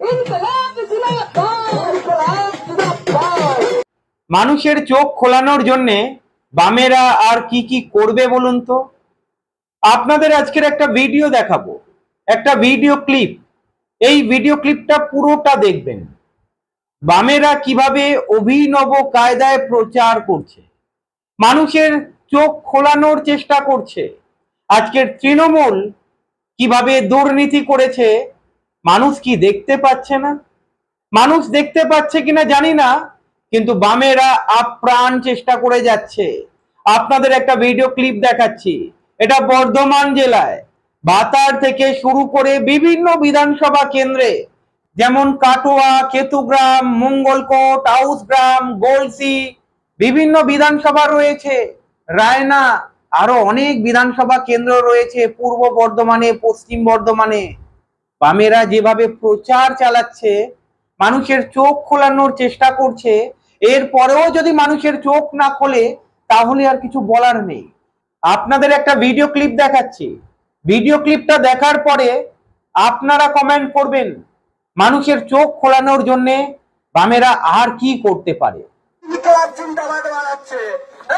ইনকলাব মানুষের চোখ খোলানোর জন্যে বামেরা আর কি কি করবে বলুন তো? আপনাদের আজকের একটা ভিডিও দেখাবো। একটা ভিডিও ক্লিপ এই ভিডিও ক্লিপটা পুরোটা দেখবেন। বামেরা কীভাবে অভিনব কায়দায় প্রচার করছে। মানুষের চোখ খোলানোর চেষ্টা করছে। আজকের তৃণমূল কীভাবে দুর্নীতি করেছে, মানুষ কি দেখতে পাচ্ছে না? মানুষ দেখতে পাচ্ছে কিনা জানি না, কিন্তু বামেরা আপ্রাণ চেষ্টা করে যাচ্ছে। আপনাদের একটা ভিডিও ক্লিপ দেখাচ্ছি। এটা বর্ধমান জেলায়। বাতার থেকে শুরু করে বিভিন্ন বিধানসভা কেন্দ্রে, যেমন কাটোয়া, কেতুগ্রাম, মঙ্গলকোট, আউসগ্রাম, গোলসি, বিভিন্ন বিধানসভা রয়েছে। রায়না আরও অনেক বিধানসভা কেন্দ্র রয়েছে, পূর্ব বর্ধমানে, পশ্চিম বর্ধমানে। বামেরা যেভাবে প্রচার চালাচ্ছে, মানুষের চোখ খোলানোর চেষ্টা করছে এরপরেও যদি মানুষের চোখ না খোলে, তাহলে আর কিছু বলার নেই। আপনাদের একটা ভিডিও ক্লিপ দেখাচ্ছি। ভিডিও ক্লিপটা দেখার পরে আপনারা কমেন্ট করবেন, মানুষের চোখ খোলানোর জন্যে বামেরা আর কি করতে পারে ইনকলাব জিন্দাবাদ বানাচ্ছে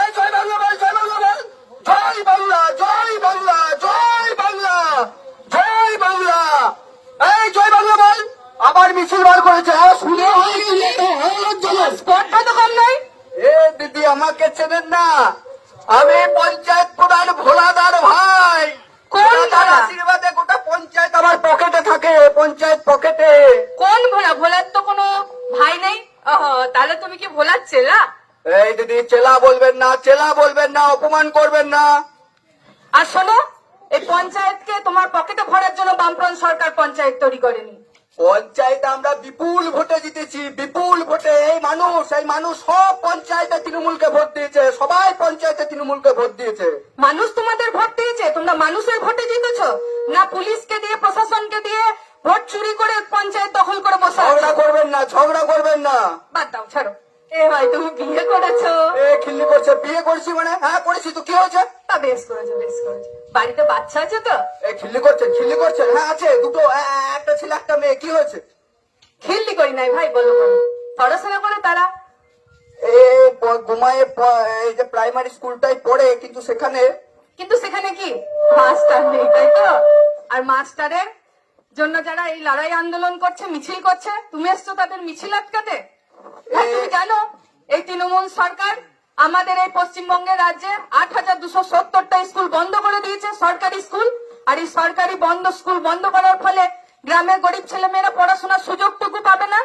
এই জয় বাংলা বল জয় বাংলা বল জয় বাংলা জয় বাংলা জয় বাংলা জয় বাংলা। এই জয় বাংলা বল আবার মিছিল বার করেছে। হ্যাঁ, শুনে হয়ে হ্যাঁ, লজ্জাবল। স্পটটা তো কম নাই। এ দিদি আমাকে চেনেন না। আমি পঞ্চায়েত প্রধান ভোলাদার ভাই। ভোলাদার আশীর্বাদে গোটা পঞ্চায়েত আমার পকেটে থাকে পঞ্চায়েত পকেটে। কোন ভোলা? ভোলার তো কোনো ভাই নেই? তাহলে তুমি কি ভোলার চেলা? এই দিদি চেলা বলবেন না চেলা বলবেন না অপমান করবেন না। আর শোনো এই পঞ্চায়েতকে তোমার পকেটে ভরার জন্য বামফ্রন্ট সরকার পঞ্চায়েত তৈরি করেনি। পঞ্চায়েতে আমরা বিপুল ভোটে জিতেছি বিপুল ভোটে এই মানুষ এই মানুষ সব পঞ্চায়েতে তৃণমূলকে ভোট দিয়েছে সবাই পঞ্চায়েতে তৃণমূলকে ভোট দিয়েছে। মানুষ তোমাদের ভোট দিয়েছে তোমরা মানুষের ভোটে জিতেছ না পুলিশকে দিয়ে প্রশাসনকে দিয়ে ভোট চুরি করে পঞ্চায়েত দখল করে বসে ঝগড়া করবেন না ঝগড়া করবেন না। বাদ দাও ছাড়ো। এ ভাই তুমি বিয়ে করেছ? এ খিল্লি করছে বিয়ে করেছি মানে? হ্যাঁ করেছি। তো কি হয়েছে? তা বেশ করেছ বেশ করেছ। বাড়িতে বাচ্চা আছে তো? এ খিল্লি করছেন খিল্লি করছেন হ্যাঁ আছে দুটো এ- এ- একটা ছেলে একটা মেয়ে। কি হয়েছে? খিল্লি করি নাই ভাই বলো বলো। পড়াশোনা করে তারা? এ প- এই যে প্রাইমারি স্কুলটাই পড়ে কিন্তু সেখানে কিন্তু সেখানে কি? মাস্টার নেই তাই তো? আর মাস্টারের জন্য যারা এই লড়াই আন্দোলন করছে মিছিল করছে তুমি এসছো তাদের মিছিল আটকাতে? তুমি জানো এই তৃণমূল সরকার আমাদের এই পশ্চিমবঙ্গের রাজ্যে আট হাজার দুশো সত্তরটা স্কুল বন্ধ করে দিয়েছে সরকারি স্কুল। আর এই সরকারি বন্ধ স্কুল বন্ধ করার ফলে গ্রামের গরিব ছেলেমেয়েরা পড়াশোনার সুযোগটুকু পাবে না।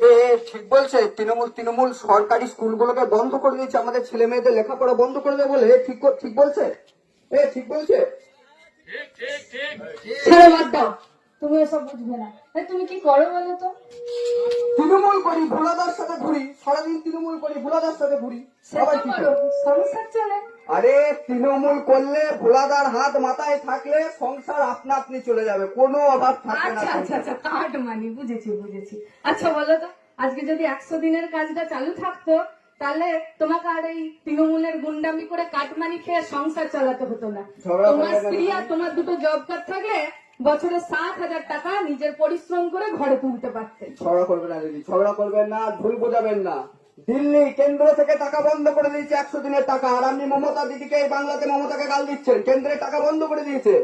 এ ঠিক বলছে তৃণমূল তৃণমূল সরকারি স্কুলগুলোকে বন্ধ করে দিয়েছে আমাদের ছেলে মেয়েদের লেখাপড়া বন্ধ করে দেবে বলে। এ ঠিক কর- ঠিক বলছে? এ ঠিক বলছে? ছেড়ে বাদ দাও। তুমি এসব বুঝবে না। তুমি কি করো বলো তো? তৃণমূল করি ভোলাদার সাথে ঘুরি সারাদিন তৃণমূল করি ভোলাদার সাথে ঘুরি সবাই কি সংসার চলে। আরে তৃণমূল করলে ভোলাদার হাত মাথায় থাকলে সংসার আপনা আপনি চলে যাবে কোনো অভাব থাকবে না আচ্ছা আচ্ছা আচ্ছা কার্ড মানি বুঝেছি বুঝেছি। আচ্ছা বলো তো আজকে যদি একশো দিনের কাজটা চালু থাকতো তাহলে তোমাকে আর এই তৃণমূলের গুন্ডামি করে কাটমানি খেয়ে সংসার চালাতে হতো না। তোমার স্ত্রী আর তোমার দুটো জব কার্ড থাকলে বছরে সাত হাজার টাকা নিজের পরিশ্রম করে ঘরে তুলতে পারতে ঝগড়া করবেন না দিদি ঝগড়া করবেন না ভুল বোঝাবেন না। দিল্লি কেন্দ্র থেকে টাকা বন্ধ করে দিয়েছে একশো দিনের টাকা আর আপনি মমতা দিদিকে এই বাংলাতে মমতাকে গাল দিচ্ছেন কেন্দ্রের টাকা বন্ধ করে দিয়েছে।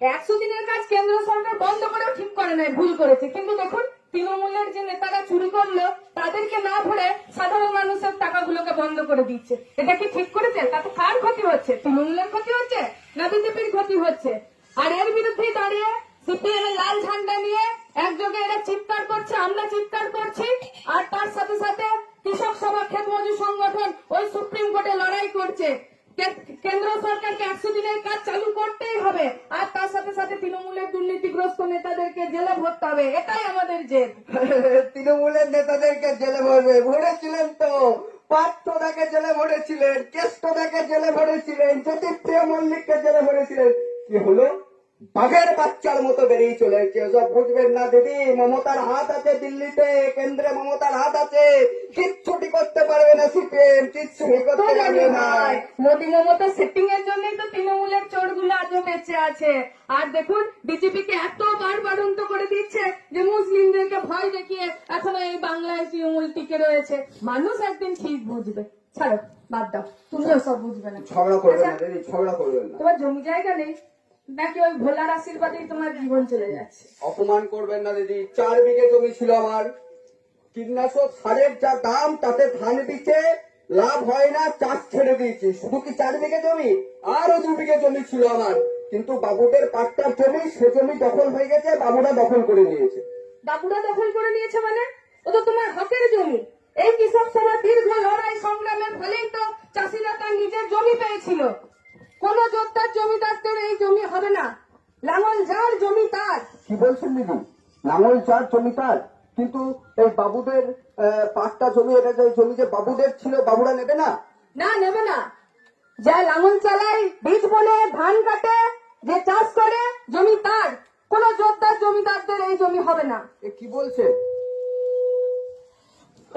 একশো দিনের কাজ কেন্দ্র সরকার বন্ধ করেও ঠিক করে নাই ভুল করেছে। কিন্তু দেখুন তৃণমূলের যে নেতারা চুরি করল তাদেরকে না ভরে সাধারণ মানুষের টাকাগুলোকে বন্ধ করে দিচ্ছে। এটা কি ঠিক করেছে? তাতে কার ক্ষতি হচ্ছে? তৃণমূলের ক্ষতি হচ্ছে না বিজেপির ক্ষতি হচ্ছে? আর এর বিরুদ্ধেই দাঁড়িয়ে সিপিএম এর লাল ঝান্ডা নিয়ে একযোগে এরা চিৎকার করছে, আমরা চিৎকার করছি, আর তার সাথে সাথে কৃষক সভা ক্ষেত মজুর সংগঠন ওই সুপ্রিম কোর্টে লড়াই করছে। কেন্দ্র সরকারকে একশো দিনের কাজ চালু করতেই হবে, আর তার সাথে সাথে তৃণমূলের দুর্নীতিগ্রস্ত নেতাদেরকে জেলে ভরতে হবে, এটাই আমাদের জেদ। তৃণমূলের নেতাদেরকে জেলে ভরবে, ভরেছিলেন তো। পার্থদাকে জেলে ভরেছিলেন, কেষ্টদাকে জেলে ভরেছিলেন, জ্যোতিপ্রিয় মল্লিককে জেলে ভরেছিলেন। কি হলো? বাঘের বাচ্চার মতো বেরিয়ে চলে এসেছে। সব বুঝবেন না দিদি মমতার হাত আছে দিল্লিতে কেন্দ্রে মমতার হাত আছে। কিচ্ছুটি করতে পারবে না সিপিএম কিচ্ছুটি করতে পারবে না। মোদী মমতা সেটিং এর জন্যই তো তৃণমূলের চোরগুলো আজও বেঁচে আছে। আর দেখুন বিজেপি কে এতবার বারণ যে মুসলিমদেরকে ভয় দেখিয়ে এখনও এই বাংলায় তৃণমূল টিকে রয়েছে। মানুষ একদিন ঠিক বুঝবে। ছাড়ো বাদ দাও। তুমিও সব বুঝবে না। ঝগড়া করবেন না আচ্ছা, দিদি ঝগড়া করবেন না। তোমার জমি জায়গা নেই? নাকি ওই ভোলার আশীর্বাদেই তোমার জীবন চলে যাচ্ছে? অপমান করবেন না দিদি চার বিঘে জমি ছিল আমার। কীটনাশক সারের যা দাম তাতে ধান দিচ্ছে লাভ হয় না চাষ ছেড়ে দিয়েছি। শুধু কি চার বিঘে জমি? আরও দু বিঘে জমি ছিল আমার। কিন্তু বাবুদের পাট্টার জমি সে জমি দখল হয়ে গেছে বাবুরা দখল করে নিয়েছে। বাবুরা দখল করে নিয়েছে মানে? ও তো তোমার হকের জমি। এই কৃষক সভা দীর্ঘ লড়াই সংগ্রামের ফলেই তো চাষিরা তার নিজের জমি পেয়েছিল। কোন যোদ্ধার জমিদারদের এই জমি হবে না। লাঙল যার জমি তার কি বলছেন দিদি লাঙল চার জমি তার কিন্তু এই বাবুদের পাট্টা জমি এটা যে জমি যে বাবুদের ছিল বাবুরা নেবে না? না নেবে না। যা লাঙল চালায় বীজ বলে ধান কাটে যে চাষ করে জমি তার। কোন যোদ্ধার জমিদারদের এই জমি হবে না। কি বলছে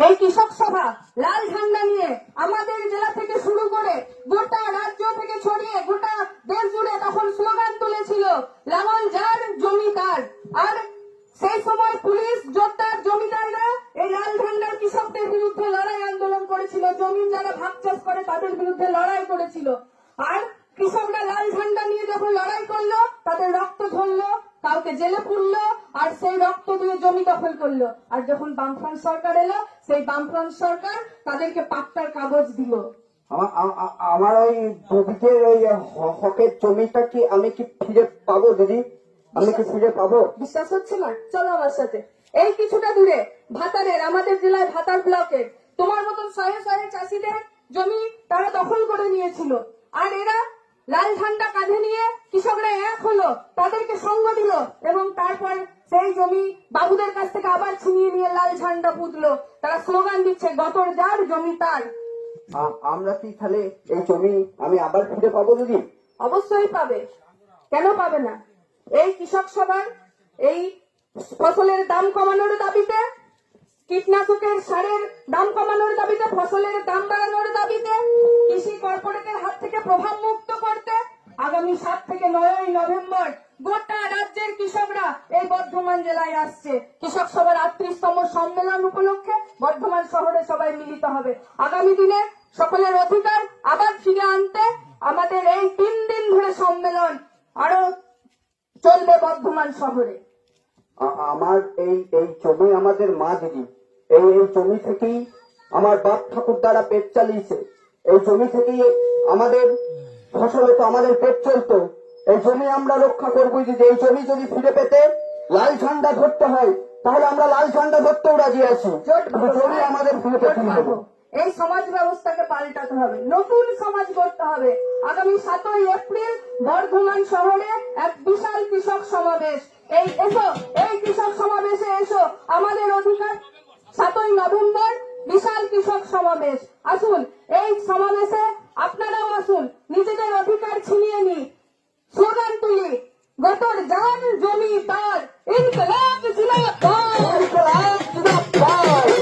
এই কৃষক সভা, লাল ঝান্ডা নিয়ে আমাদের জেলা থেকে শুরু করে গোটা রাজ্য থেকে ছড়িয়ে গোটা দেশ জুড়ে তখন স্লোগান তুলেছিল লাঙল যার জমি তার আর সেই সময় পুলিশ যোদ্ধার জমিদাররা এই লাল ঝান্ডার কৃষকদের বিরুদ্ধে লড়াই আন্দোলন করেছিল, জমিন যারা ভাগ চাষ করে তাদের বিরুদ্ধে লড়াই করেছিল। আর কৃষকরা লাল ঝান্ডা নিয়ে যখন লড়াই করল, তাদের রক্ত ধরলো কাউকে জেলে পুরলো আর সেই রক্ত দিয়ে জমি দখল করল। আর যখন বামফ্রন্ট সরকার এলো সেই বামফ্রন্ট সরকার তাদেরকে পাট্টার কাগজ দিল। আমার ওই ববিদের ওই হকের জমিটা কি আমি কি ফিরে পাবো দিদি? আমি কি ফিরে পাবো? বিশ্বাস হচ্ছে না? চলো আমার সাথে। এই কিছুটা দূরে ভাতারের আমাদের জেলায় ভাতার ব্লকের তোমার মতন শয়ে শয়ে চাষিদের জমি তারা দখল করে নিয়েছিল। আর এরা লাল ঝান্ডা কাঁধে নিয়ে কৃষকরা এক হলো তাদেরকে সঙ্গ দিল এবং তারপর সেই জমি বাবুদের কাছ থেকে আবার ছিনিয়ে নিয়ে লাল ঝান্ডা পুতলো। তারা স্লোগান দিচ্ছে গতর যার জমি তার। আমরা কি তাহলে এই জমি আমি আবার ফিরে পাবো দিদি অবশ্যই পাবে। কেন পাবে না? এই কৃষক সভার এই ফসলের দাম কমানোর দাবিতে কীটনাশকের সারের দাম কমানোর দাবিতে ফসলের দাম বাড়ানোর দাবিতে কৃষি কর্পোরেটের হাত থেকে প্রভাব মুক্ত করতে আগামী সাত থেকে নয়ই নভেম্বর গোটা রাজ্যের কৃষকরা এই বর্ধমান জেলায় আসছে। কৃষক সভার আটত্রিশতম সম্মেলন উপলক্ষে বর্ধমান শহরে সবাই মিলিত হবে। আগামী দিনে সকলের অধিকার আবার ফিরে আনতে আমাদের এই তিন দিন ধরে সম্মেলন আরও চলবে বর্ধমান শহরে। আমার এই এই জমি আমাদের মা দিদি। এই এই জমি থেকেই আমার বাপ ঠাকুর দ্বারা পেট চালিয়েছে। এই জমি থেকেই আমাদের ফসল হতো আমাদের পেট চলতো। এই জমি আমরা রক্ষা করব দিদি এই জমি যদি ফিরে পেতে লাল ঝান্ডা ধরতে হয় তাহলে আমরা লাল ঝান্ডা ধরতেও রাজি আছি। জমি আমাদের ফিরে পেতে হবে। এই সমাজ ব্যবস্থাকে পাল্টাতে হবে। নতুন সমাজ গড়তে হবে। আগামী সাতই এপ্রিল বর্ধমান শহরে এক বিশাল কৃষক সমাবেশ। এই এসো এই কৃষক সমাবেশে এসো। আমাদের অধিকার সাতই নভেম্বর বিশাল কৃষক সমাবেশ। আসুন এই সমাবেশে আপনারাও আসুন। নিজেদের অধিকার ছিনিয়ে নি স্লোগান তুলি গোটর জান জমি তার ইনকলাব জিন্দাবাদ ইনকলাব জিন্দাবাদ